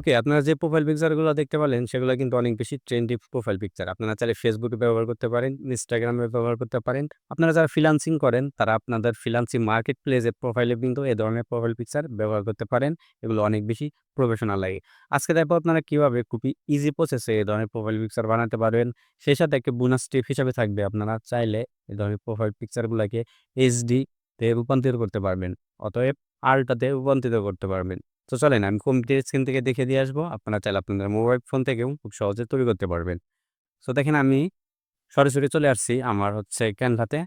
ওকে, আপনারা যে প্রোফাইল পিকচারগুলো দেখতে পারলেন, সেগুলো কিন্তু অনেক বেশি ট্রেন্ডি প্রোফাইল পিকচার। আপনারা চাইলে ফেসবুকে ব্যবহার করতে পারেন, ইনস্টাগ্রামে ব্যবহার করতে পারেন। আপনারা যারা ফ্রিল্যান্সিং করেন, তারা আপনাদের ফ্রিল্যান্সিং মার্কেট প্লেসের প্রোফাইলে কিন্তু এ ধরনের প্রোফাইল পিকচার ব্যবহার করতে পারেন। এগুলো অনেক বেশি প্রফেশনাল লাগে। আজকে দেখব আপনারা কীভাবে খুবই ইজি প্রসেসে এ ধরনের প্রোফাইল পিকচার বানাতে পারবেন। সেই সাথে একটা বোনাস টিপ হিসাবে থাকবে, আপনারা চাইলে এ ধরনের প্রোফাইল পিকচারগুলাকে এইচডি তে রূপান্তরিত করতে পারবেন। অতএব আল্ট্রাতে রূপান্তরিত করতে পারবেন। তো চলেন আমি কম্পিউটার স্ক্রিন থেকে দেখে দিয়ে আসব। আপনারা চাইলে আপনাদের মোবাইল ফোন থেকেও খুব সহজে তৈরি করতে পারবেন। সো দেখেন আমি সরাসরি চলে আসছি আমার হচ্ছে ক্যানভাতে।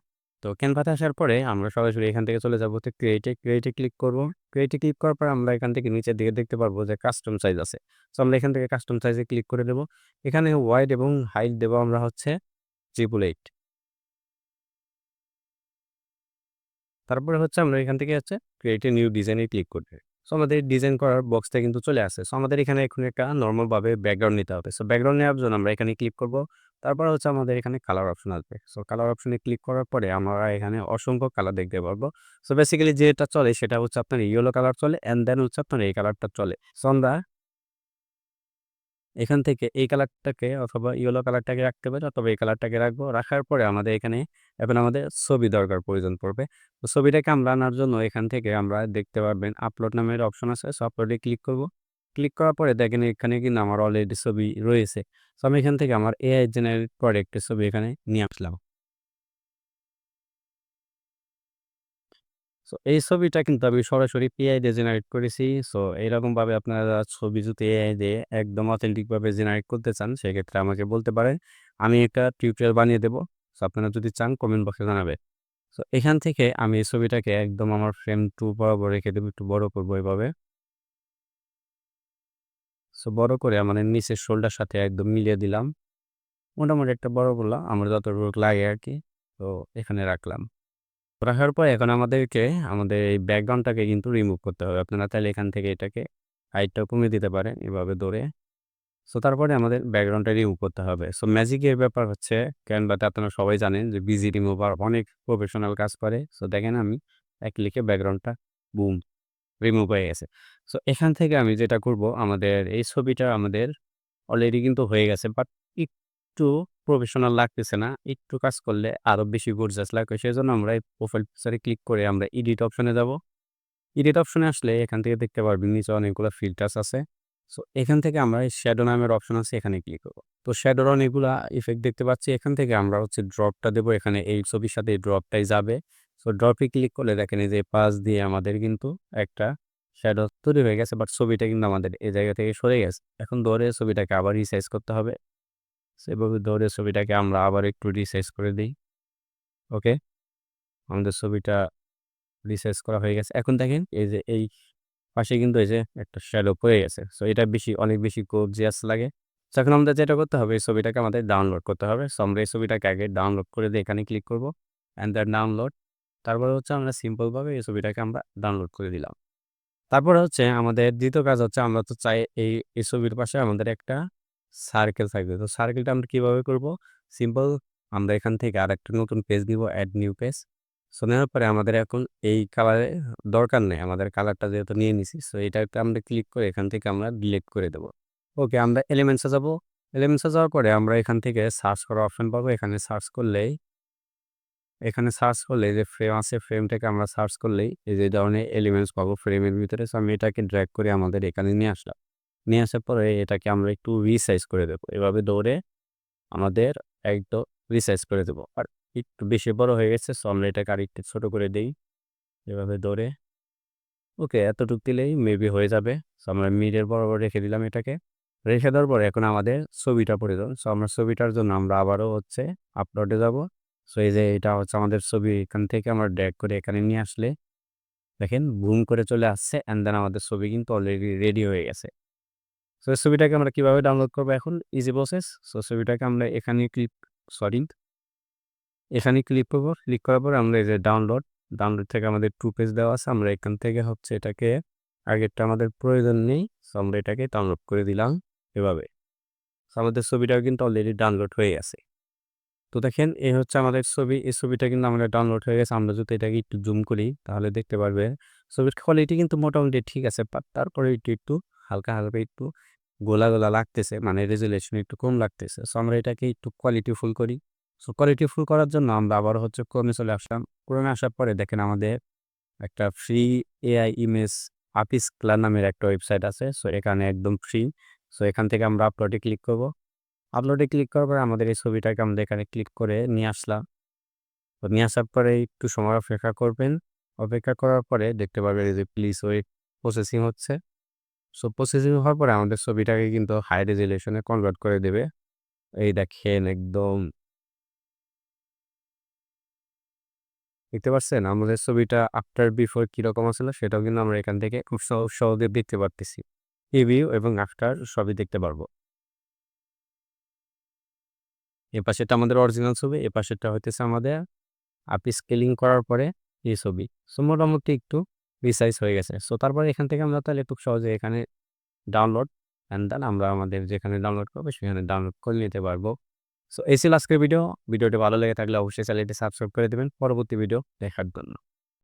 তো ক্যানভাতে আসার পরে আমরা সরাসরি এখান থেকে চলে যাব ক্রিয়েটে, ক্রিয়েটে ক্লিক করব। ক্রিয়েটে ক্লিক করার পর আমরা এখান থেকে নিচের দিকে দেখতে পারব যে কাস্টম সাইজ আছে। সো আমরা এখান থেকে কাস্টম সাইজে ক্লিক করে দেবো এখানে ওয়াইড এবং হাইট দেবো আমরা হচ্ছে 888 তারপরে হচ্ছে আমরা এখান থেকে হচ্ছে ক্রিয়েট নিউ ডিজাইনে ক্লিক করব। সো আমাদের ডিজাইন করার বক্সটা কিন্তু চলে আসে সো আমাদের এখানে এখন একটা নরমালভাবে ব্যাকগ্রাউন্ড নিতে হবে। সো ব্যাকগ্রাউন্ড নেওয়ার জন্য আমরা এখানে ক্লিক করব। তারপর হচ্ছে আমাদের এখানে কালার অপশন আসবে। সো কালার অপশনে ক্লিক করার পরে আমরা এখানে অসংখ্য কালার দেখতে পারব। সো বেসিক্যালি যেটা চলে সেটা হচ্ছে আপনার ইয়েলো কালার চলে অ্যান্ড দেন হচ্ছে আপনার এই কালারটা চলে। সো আমরা এখান থেকে এই কালারটাকে অথবা ইয়েলো কালারটাকে রাখতে পারি অথবা এই কালারটাকে রাখব। রাখার পরে আমাদের এখানে এখন আমাদের ছবি দরকার, প্রয়োজন পড়বে। তো ছবিটাকে আমরা আনার জন্য এখান থেকে আমরা দেখতে পারবেন আপলোড নামের অপশন আছে। সো আপলোডে ক্লিক করব। ক্লিক করার পরে দেখেন এখানে কিন্তু আমার অলরেডি ছবি রয়েছে। সো আমি এখান থেকে আমার এআই জেনারেট করে একটি ছবি এখানে নিয়ে আসলাম। সো এই ছবিটা কিন্তু আমি সরাসরি এআই দিয়ে জেনারেট করেছি। সো এইরকমভাবে আপনারা ছবি যদি এআই দিয়ে একদম অথেন্টিকভাবে জেনারেট করতে চান, সেক্ষেত্রে আমাকে বলতে পারেন। আমি একটা টিউটোরিয়াল বানিয়ে দেব। সো আপনারা যদি চান কমেন্ট বক্সে জানাবেন। সো এখান থেকে আমি এই ছবিটাকে একদম আমার ফ্রেম টু বরাবর রেখে দেবো একটু বড় করব এভাবে। সো বড় করে আমাদের নিচের শোল্ডার সাথে একদম মিলিয়ে দিলাম। মোটামুটি একটা বড় করলাম। আমার যতটুকু লাগে আর কি তো এখানে রাখলাম। রাখার পর এখন আমাদেরকে আমাদের এই ব্যাকগ্রাউন্ডটাকে কিন্তু রিমুভ করতে হবে। আপনারা তাহলে এখান থেকে এটাকে হাইটটাও কমিয়ে দিতে পারেন এভাবে ধরে। সো তারপরে আমাদের ব্যাকগ্রাউন্ডটা রিমুভ করতে হবে। সো ম্যাজিকের ব্যাপার হচ্ছে ক্যানভাতে আপনারা সবাই জানেন যে বিজি রিমুভার অনেক প্রফেশনাল কাজ করে। সো দেখেন আমি এক লিখে ব্যাকগ্রাউন্ডটা বুম রিমুভ হয়ে গেছে। সো এখান থেকে আমি যেটা করব, আমাদের এই ছবিটা আমাদের অলরেডি কিন্তু হয়ে গেছে। বাট একটু প্রফেশনাল লাগতেছে না। একটু কাজ করলে আরও বেশি গর্জাস লাগবে। সেজন্য আমরা এই প্রোফাইল পিকচারে ক্লিক করে আমরা এডিট অপশনে যাব। এডিট অপশনে আসলে এখান থেকে দেখতে পারবেন নিচে অনেকগুলো ফিল্টার্স আছে। সো এখান থেকে আমরা এই শ্যাডো নামের অপশন আছে, এখানে ক্লিক করব। তো শ্যাডোর অনেকগুলা ইফেক্ট দেখতে পাচ্ছি। এখান থেকে আমরা হচ্ছে ড্রপটা দেব। এখানে এই ছবির সাথে এই ড্রপটাই যাবে। সো ড্রপে ক্লিক করলে দেখেন এই যে পাশ দিয়ে আমাদের কিন্তু একটা শ্যাডো তৈরি হয়ে গেছে। বাট ছবিটা কিন্তু আমাদের এই জায়গা থেকে সরে গেছে। এখন ধরে ছবিটাকে আবার রিসাইজ করতে হবে। সেভাবে ধরে ছবিটাকে আমরা আবার একটু রিসাইজ করে দেই। ওকে। আমাদের ছবিটা রিসাইজ করা হয়ে গেছে। এখন দেখেন এই যে এই পাশে কিন্তু এই যে একটা শ্যাডো পড়ে গেছে। সো এটা বেশি অনেক বেশি গর্জিয়াস লাগে। সো এখন আমাদের যেটা করতে হবে এই ছবিটাকে আমাদের ডাউনলোড করতে হবে। সো আমরা এই ছবিটাকে আগে ডাউনলোড করে দিয়ে এখানে ক্লিক করব। And then download. তারপরে হচ্ছে আমরা সিম্পলভাবে এই ছবিটাকে আমরা ডাউনলোড করে দিলাম। তারপরে হচ্ছে আমাদের দ্বিতীয় কাজ হচ্ছে আমরা তো চাই এই, এই ছবির পাশে আমাদের একটা সার্কেল থাকবে। তো সার্কেলটা আমরা কীভাবে করব? সিম্পল আমরা এখান থেকে আরেকটা নতুন পেজ দিব অ্যাড নিউ পেজ। সো নেওয়ার পরে আমাদের এখন এই কালারে দরকার নেই। আমাদের কালারটা যেহেতু নিয়ে নিছি। সো এটাতে আমরা ক্লিক করে এখান থেকে আমরা ডিলিট করে দেব। ওকে আমরা এলিমেন্টস যাব। এলিমেন্টস যাওয়ার পরে আমরা এখান থেকে সার্চ করার অপশন পাবো। এখানে সার্চ করলেই, এখানে সার্চ করলে যে ফ্রেম আছে ফ্রেমটাকে আমরা সার্চ করলেই এই যে ধরনের এলিমেন্টস পাবো ফ্রেমের ভিতরে। সো আমি এটাকে ড্র্যাগ করে আমাদের এখানে নিয়ে আসলাম। নিয়ে আসার পরে এটাকে আমরা একটু রিসাইজ করে দেব। এভাবে দৌড়ে আমাদের একদম রিসাইজ করে দেব। আর একটু বেশি বড় হয়ে গেছে। সো আমরা এটাকে আরেকটু ছোটো করে দিই এভাবে দৌড়ে ওকে, এতটুক দিলেই মেবি হয়ে যাবে। সো আমরা মিডের বরাবর রেখে দিলাম এটাকে। রেখে দেওয়ার পরে এখন আমাদের ছবিটা প্রয়োজন। সো আমরা ছবিটার জন্য আমরা আবারও হচ্ছে আপলোডে যাব। সো এই যে এটা হচ্ছে আমাদের ছবি, এখান থেকে আমরা ড্র্যাগ করে এখানে নিয়ে আসলে দেখেন বুম করে চলে আসছে অ্যান্ড দেন আমাদের ছবি কিন্তু অলরেডি রেডি হয়ে গেছে। সো ছবিটাকে আমরা কীভাবে ডাউনলোড করব এখন ইজি প্রসেস। সো ছবিটাকে আমরা এখানে ক্লিক সরি এখানে ক্লিক করব। ক্লিক করার পর আমরা এই যে ডাউনলোড, ডাউনলোড থেকে আমাদের 2 পেজ দেওয়া আছে। আমরা এখান থেকে হচ্ছে এটাকে আগেরটা আমাদের প্রয়োজন নেই। সো আমরা এটাকে ডাউনলোড করে দিলাম এভাবে। আমাদের ছবিটাও কিন্তু অলরেডি ডাউনলোড হয়ে গেছে। তো দেখেন এই হচ্ছে আমাদের ছবি। এই ছবিটা কিন্তু আমাদের ডাউনলোড হয়ে গেছে। আমরা যদি এটাকে একটু জুম করি তাহলে দেখতে পারবে ছবির কোয়ালিটি কিন্তু মোটামুটি ঠিক আছে। বাট তারপরে একটু, একটু হালকা, হালকা একটু গোলা, গোলা লাগতেছে মানে রেজোলিউশন একটু কম লাগতেছে। সো আমরা এটাকে একটু কোয়ালিটিফুল করি। সো কোয়ালিটিফুল করার জন্য আমরা আবারও হচ্ছে ক্রোমে চলে আসলাম। ক্রোমে আসার পরে দেখেন আমাদের একটা ফ্রি এআই ইমেজ আপিসক্লা নামের একটা ওয়েবসাইট আছে। সো এখানে একদম ফ্রি। সো এখান থেকে আমরা আপলোডে ক্লিক করব। আপলোডে ক্লিক করার পরে আমাদের এই ছবিটাকে আমরা এখানে ক্লিক করে নিয়ে আসলাম। তো নিয়ে আসার পরে একটু সময় অপেক্ষা করবেন। অপেক্ষা করার পরে দেখতে পাবেন যে প্লিজ ওয়েট প্রসেসিং হচ্ছে। সো প্রসেসিং হওয়ার পরে আমাদের ছবিটাকে কিন্তু হাই রেজোলিউশনে কনভার্ট করে দেবে। এই দেখেন একদম দেখতে পাচ্ছেন আমাদের ছবিটা আফটার বিফোর কীরকম আছিল সেটাও কিন্তু আমরা এখান থেকে খুব সহজ সহজে দেখতে পারতেছি। প্রিভিউ এবং আফটার সবই দেখতে পারব। এ পাশেরটা আমাদের অরিজিনাল ছবি, এ পাশেরটা হইতেছে আমাদের আপস্কেলিং করার পরে এই ছবি। সো মোটামুটি একটু রিসাইজ হয়ে গেছে। সো তারপরে এখান থেকে আমরা তাহলে খুব সহজে এখানে ডাউনলোড অ্যান্ড দেন আমরা আমাদের যেখানে ডাউনলোড করব, সেখানে ডাউনলোড করে নিতে পারব। সো এসি ছিল আজকের ভিডিও। ভিডিওটি ভালো লেগে থাকলে অবশ্যই চ্যানেলটি সাবস্ক্রাইব করে দেবেন পরবর্তী ভিডিও দেখার জন্য।